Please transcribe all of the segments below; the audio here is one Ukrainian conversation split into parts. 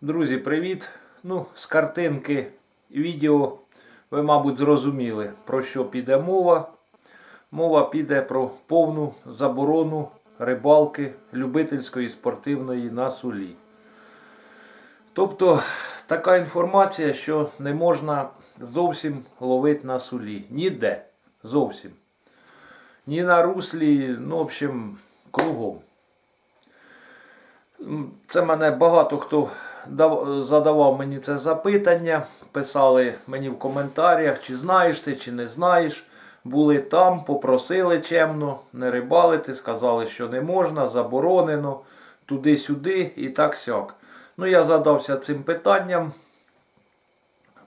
Друзі, привіт! Ну, з картинки відео ви, мабуть, зрозуміли, про що піде мова. Мова піде про повну заборону рибалки любительської спортивної на сулі. Тобто така інформація, що не можна зовсім ловити на сулі. Ніде. Зовсім. Ні на руслі, ну, в общем, кругом. Це мене багато хто задавав мені це запитання, писали мені в коментарях, чи знаєш ти, чи не знаєш. Були там, попросили чемно, не рибалити, сказали, що не можна, заборонено, туди-сюди і так сяк. Ну, я задався цим питанням,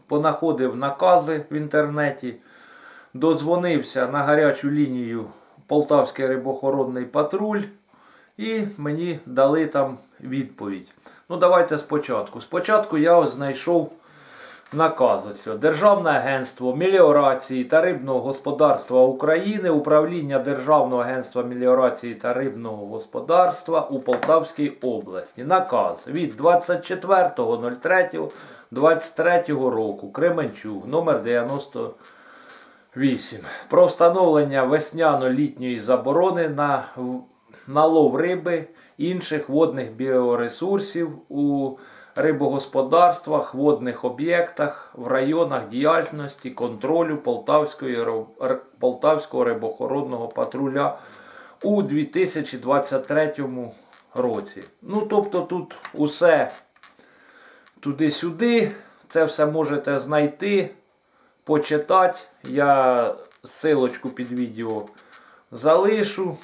понаходив накази в інтернеті, додзвонився на гарячу лінію Полтавський рибохоронний патруль. І мені дали там відповідь. Ну, давайте спочатку. Спочатку я ось знайшов наказ. Державне агентство меліорації та рибного господарства України, управління Державного агентства меліорації та рибного господарства у Полтавській області. Наказ від 24.03.23 року. Кременчуг, номер 90. 8. Про встановлення весняно-літньої заборони на, в- на лов риби, інших водних біоресурсів у рибогосподарствах, водних об'єктах, в районах діяльності контролю Полтавської, Полтавського рибохоронного патруля у 2023 році. Ну, тобто тут усе туди-сюди, це все можете знайти почитати. Я силочку під відео залишу.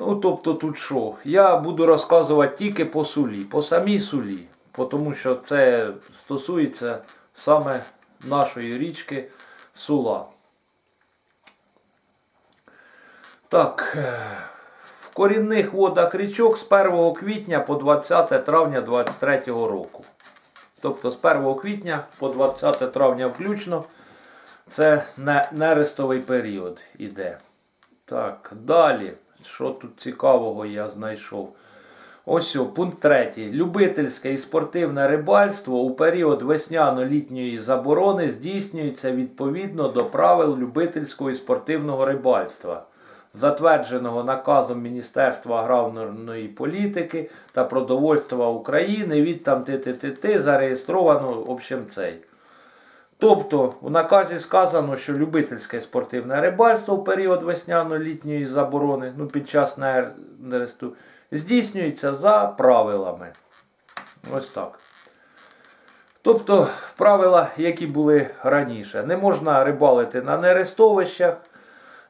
Ну, тобто тут що? Я буду розказувати тільки по сулі, по самій сулі. Тому що це стосується саме нашої річки Сула. Так, е, в корінних водах річок з 1 квітня по 20 травня 2023 року. Тобто з 1 квітня по 20 травня включно це нерестовий період іде. Так, далі. Що тут цікавого я знайшов? Ось пункт 3. Любительське і спортивне рибальство у період весняно-літньої заборони здійснюється відповідно до правил любительського і спортивного рибальства, затвердженого наказом Міністерства аграрної політики та продовольства України від там ТТТ зареєстровано общем цей. Тобто у наказі сказано, що любительське спортивне рибальство в період весняно-літньої заборони, ну під час нересту, здійснюється за правилами. Ось так. Тобто правила, які були раніше. Не можна рибалити на нерестовищах.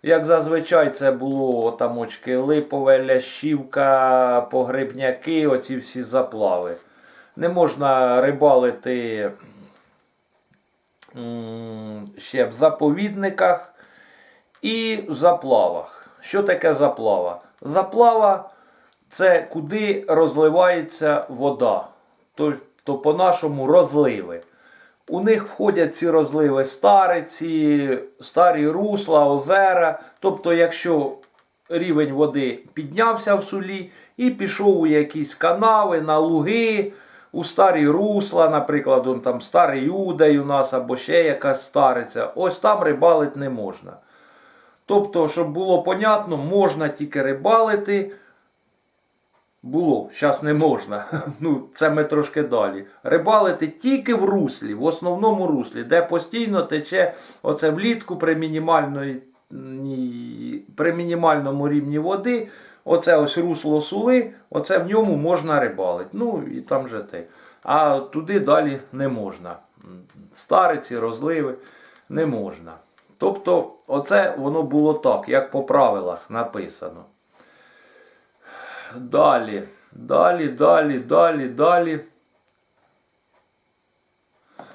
Як зазвичай це було там липове, лящівка, погребняки, оці всі заплави. Не можна рибалити ще в заповідниках і в заплавах. Що таке заплава? Заплава це куди розливається вода. Тобто, по-нашому розливи. У них входять ці розливи стариці, старі русла, озера. Тобто, якщо рівень води піднявся в сулі і пішов у якісь канави, на луги, у старі русла, наприклад, он там старий удай у нас або ще якась стариця, ось там рибалити не можна. Тобто, щоб було понятно, можна тільки рибалити. Було, зараз не можна. Ну, це ми трошки далі. Рибалити тільки в руслі, в основному руслі, де постійно тече оце влітку при, мінімальної, при мінімальному рівні води. Оце ось русло сули, оце в ньому можна рибалити. Ну і там же те. А туди далі не можна. Стариці, розливи не можна. Тобто, оце воно було так, як по правилах написано. Далі, далі, далі, далі, далі.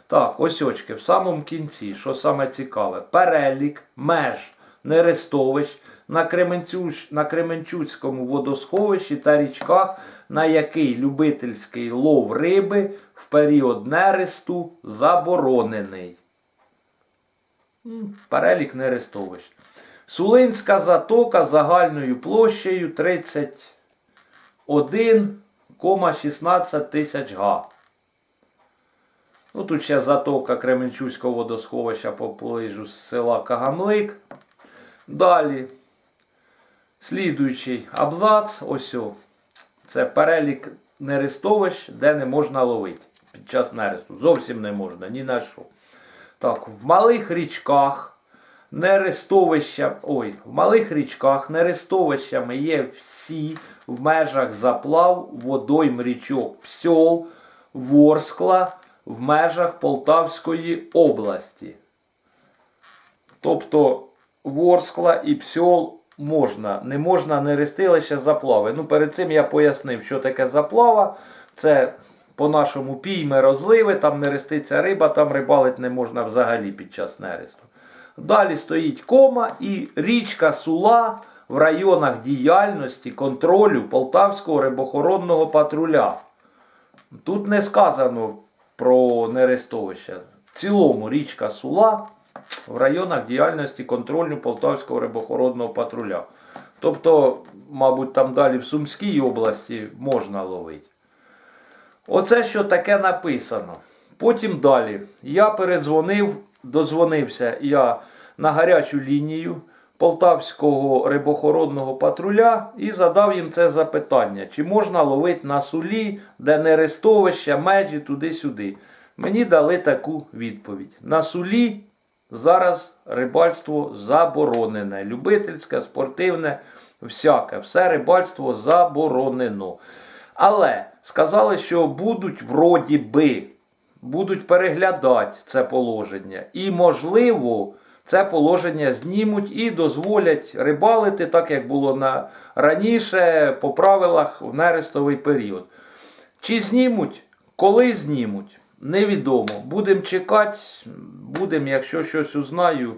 Так, ось очки, в самому кінці, що саме цікаве, перелік меж нерестовищ на, Кременчуч, на Кременчуцькому водосховищі та річках, на який любительський лов риби в період нересту заборонений. Перелік нерестовищ. Сулинська затока загальною площею 31 8,16 тисяч га. Ну, тут ще затока Кременчуцького водосховища поближу з села Кагамлик. Далі. Слідуючий абзац. Ось. о. Це перелік нерестовищ, де не можна ловити під час нересту. Зовсім не можна, ні на що. Так, в малих річках нерестовища, ой, в малих річках нерестовищами є всі в межах заплав водойм річок Псьол, Ворскла в межах Полтавської області. Тобто Ворскла і Псьол можна, не можна нерестилище заплави. Ну, перед цим я пояснив, що таке заплава. Це по-нашому пійми розливи, там не реститься риба, там рибалить не можна взагалі під час нересту. Далі стоїть кома і річка Сула в районах діяльності контролю Полтавського рибохоронного патруля. Тут не сказано про нерестовище. В цілому річка Сула в районах діяльності контролю Полтавського рибохоронного патруля. Тобто, мабуть, там далі в Сумській області можна ловити. Оце що таке написано. Потім далі. Я передзвонив, дозвонився я на гарячу лінію Полтавського рибохоронного патруля і задав їм це запитання: чи можна ловити на сулі, де не рестовища, межі туди-сюди. Мені дали таку відповідь. На сулі зараз рибальство заборонене. Любительське, спортивне, всяке. Все рибальство заборонено. Але сказали, що будуть вроді би, будуть переглядати це положення. І, можливо, це положення знімуть і дозволять рибалити, так як було на, раніше по правилах в нерестовий період. Чи знімуть? Коли знімуть? Невідомо. Будемо чекати, будемо, якщо щось узнаю.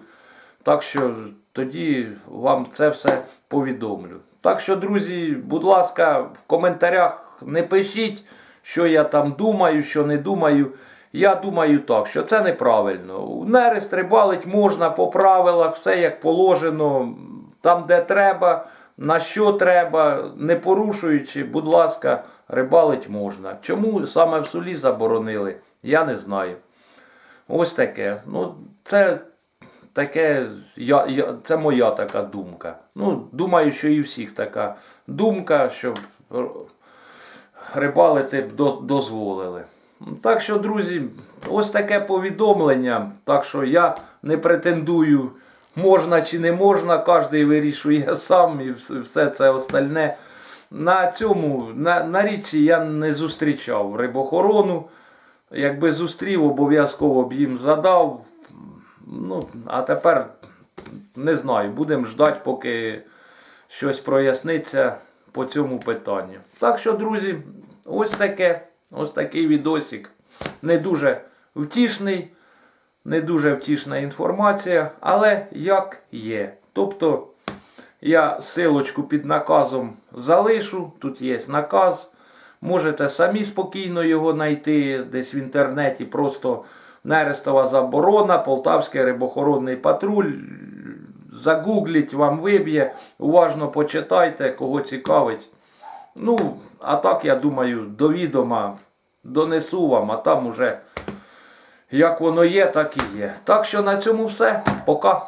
Так що тоді вам це все повідомлю. Так що, друзі, будь ласка, в коментарях не пишіть, що я там думаю, що не думаю. Я думаю так, що це неправильно. Нерест рибалить можна по правилах, все як положено, там, де треба, на що треба, не порушуючи, будь ласка, рибалить можна. Чому саме в сулі заборонили, я не знаю. Ось таке. Ну, це таке, я, я, це моя така думка. Ну, думаю, що і всіх така думка, щоб рибалити б дозволили. Так що, друзі, ось таке повідомлення. Так що я не претендую, можна чи не можна, кожен вирішує сам і все це остальне. На цьому, на, на річці я не зустрічав рибохорону. Якби зустрів, обов'язково б їм задав. Ну, а тепер не знаю, будемо ждати, поки щось проясниться по цьому питанню. Так що, друзі, ось таке, ось такий відосик. Не дуже втішний, не дуже втішна інформація, але як є. Тобто я силочку під наказом залишу, тут є наказ. Можете самі спокійно його знайти десь в інтернеті, просто нерестова заборона, Полтавський рибохоронний патруль. Загугліть, вам виб'є, уважно почитайте, кого цікавить. Ну, а так, я думаю, до відома донесу вам, а там уже як воно є, так і є. Так що на цьому все. Пока.